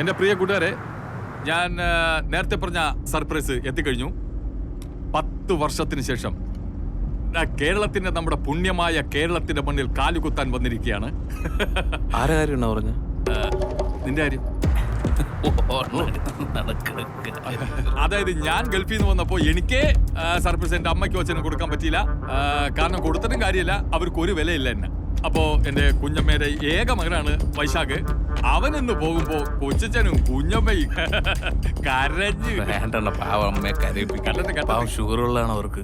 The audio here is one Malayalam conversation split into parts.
എന്റെ പ്രിയ കൂട്ടുകാരെ ഞാൻ നേരത്തെ പറഞ്ഞ സർപ്രൈസ് എത്തിക്കഴിഞ്ഞു. പത്ത് വർഷത്തിന് ശേഷം കേരളത്തിന്റെ നമ്മുടെ പുണ്യമായ കേരളത്തിന്റെ മണ്ണിൽ കാലുകുത്താൻ വന്നിരിക്കുകയാണ്. നിന്റെ കാര്യം. അതായത് ഞാൻ ഗൾഫിൽ നിന്ന് വന്നപ്പോ എനിക്ക് സർപ്രൈസ് എന്റെ അമ്മയ്ക്കും അച്ഛനും കൊടുക്കാൻ പറ്റിയില്ല. കാരണം കൊടുത്തിട്ടും കാര്യമില്ല. അവർക്ക് ഒരു വിലയില്ല എന്നെ. അപ്പോ എന്റെ കുഞ്ഞമ്മയുടെ ഏക മകനാണ് വൈശാഖ്. അവൻ ഇന്ന് പോകുമ്പോ കൊച്ചനും കുഞ്ഞമ്മയും കരഞ്ഞു വേണ്ടണ്ട പാവം അമ്മയെ ഷുഗർ ഉള്ളതാണ് അവർക്ക്.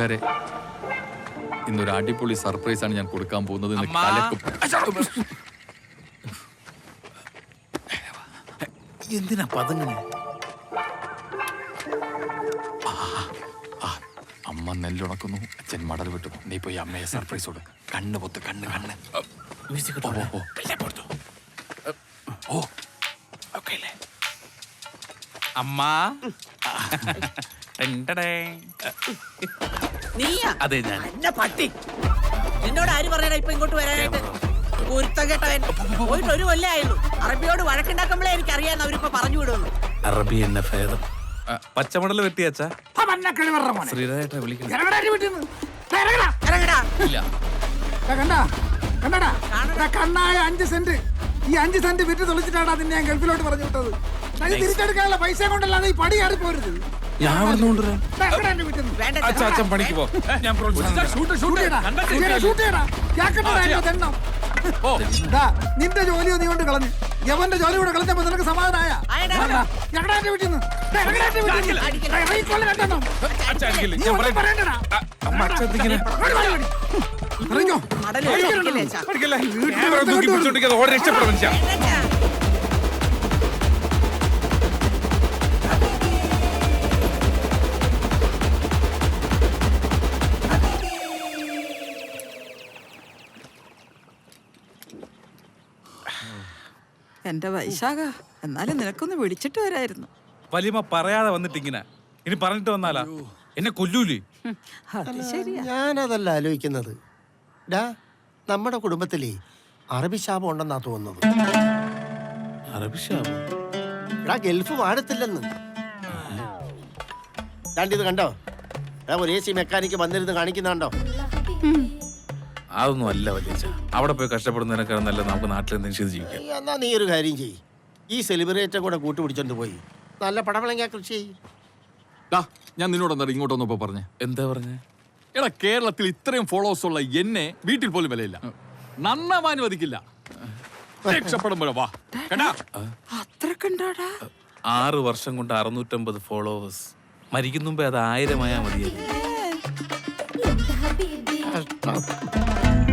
കൂട്ടുകാരെ ഇന്നൊരു അടിപൊളി സർപ്രൈസ് ആണ് ഞാൻ കൊടുക്കാൻ പോകുന്നത്. കലക്കും. എന്തിനാ പതങ്ങനെ? ആ, അമ്മ നെല്ലുണക്കുന്നു അച്ഛൻ മടൽ വിട്ടു. നീ പോയി അമ്മയെ സർപ്രൈസ് കൊടു കണ്ണ് പൊത്ത് കണ്ണ് കണ്ണ്. ഓ, ഓ, ഓ. ഓ. ഓക്കെ അല്ലേ? അമ്മ. നീയാ? അതെ ഞാൻ. എന്നെ പട്ടി. നിന്നോട് ആര് പറയണ ഇപ്പൊ ഇങ്ങോട്ട് വരാനായിട്ട് കുരുത്തം കേട്ടവൻ. പോയിട്ട് ഒരു കൊല്ലായുള്ളൂ അറബിയോട് വഴക്കുണ്ടാക്കുമ്പോഴേ എനിക്ക് അറിയാന്ന് അവരിപ്പോ പറഞ്ഞു വിടുള്ളൂ അറബി എന്ന ഭേദം. പച്ചമടൽ ശ്രീരാജേട്ടാ കണ്ടടാ? ദാ കണ്ണായ അഞ്ച് സെന്റ്. ഈ അഞ്ച് സെന്റ് വിറ്റ് തൊളിച്ചിട്ടാണ് അതിനെ ഞാൻ ഗൾഫിലോട്ട് പറഞ്ഞു വിട്ടത്. അത് തിരിച്ചെടുക്കാനുള്ള പൈസ കൊണ്ടല്ലാതെ ഈ പടി കയറി പോരുത് ഞാൻ അവിടെ നിന്ന് കൊണ്ടുവരാം അച്ഛൻ പണിക്ക് പോ ഞാൻ. ഓ നിന്റെ ജോലി നീ കൊണ്ട് കളഞ്ഞു യവന്റെ ജോലി കൂടെ കളഞ്ഞപ്പോ നിനക്ക് സമാധാനായ ആയെടാ. ഞങ്ങളുടെ വീട്ടിൽ നിന്ന് ദാ, ഞങ്ങടെ ആന്റെ വീട്ടിൽ നിന്ന്. അടിക്കില്ല. ദാ, ഇറങ്ങിക്കോളെ രണ്ടെണ്ണം. അച്ഛൻ അടിക്കില്ല. നീ ഞാൻ ഒന്നും പറയട്ടെ. പറയണ്ടടാ. ആ, അമ്മ അച്ഛൻ ഇതിങ്ങനെ ഓടി വാ, ഓടി. ഇറങ്ങിക്കോ. മടൽ ഒഴിക്കില്ലേ, ചാ? പഠിക്കല്ലേ ക്യാമറ തൂക്കി പിടിച്ചോണ്ടിരിക്കാതെ ഓടി രക്ഷപ്പെടാൻ മനുഷ്യ എന്റെ വൈശാഖ എന്നാലും നിനക്കൊന്ന് വിളിച്ചിട്ട് വരായിരുന്നു. വലിയ പറയാതെ വന്നിട്ട് ഇങ്ങനെ. ഇനി പറഞ്ഞിട്ട് വന്നാലാ? എന്നെ കൊല്ലൂലേ? ഹും, അത് ശരിയാ. ഞാനതല്ല ആലോചിക്കുന്നത്. ഡാ നമ്മുടെ കുടുംബത്തിലേ അറബി ശാപം ഉണ്ടെന്നാ തോന്നുന്നത്. എടാ ഗൾഫ് വാഴത്തില്ലെന്ന് രണ്ടിത് കണ്ടോ? എടാ ഒരു എ സി മെക്കാനിക്ക് വന്നിരുന്ന് കാണിക്കുന്ന കണ്ടോ അതൊന്നും അല്ല വലിയച്ഛ. അവിടെ പോയി കഷ്ടപ്പെടുന്നതിനേക്കാൾ നല്ല നമുക്ക് നാട്ടിൽ എന്തെങ്കിലും ചെയ്ത് ജീവിക്കാം. എന്നാ നീ ഒരു കാര്യം ചെയ് ഈ സെലിബ്രേറ്റർ കൂടെ കൂട്ടുപിടിച്ചോണ്ട് പോയി. നല്ല പടവളങ്ങ കൃഷി ഡാ ഞാൻ നിന്നോട് ഇങ്ങോട്ട് ഇങ്ങോട്ടൊന്നപ്പോ പറഞ്ഞേ? എന്താ പറഞ്ഞേ? എടാ കേരളത്തിൽ ഇത്രയും ഫോളോവേഴ്സ് ഉള്ള എന്നെ വീട്ടിൽ പോലും വിലയില്ല. നന്നാവാൻ അനുവദിക്കില്ല രക്ഷപ്പെടുമ്പോഴോ വാ. കണ്ടാ അത്രക്കുണ്ടാടാ ആറ് വർഷം കൊണ്ട് അറുന്നൂറ്റമ്പത് ഫോളോവേഴ്സ് മരിക്കുന്നുമ്പോ അത് ആയിരമായാ മതിയായിരുന്നു. Yes,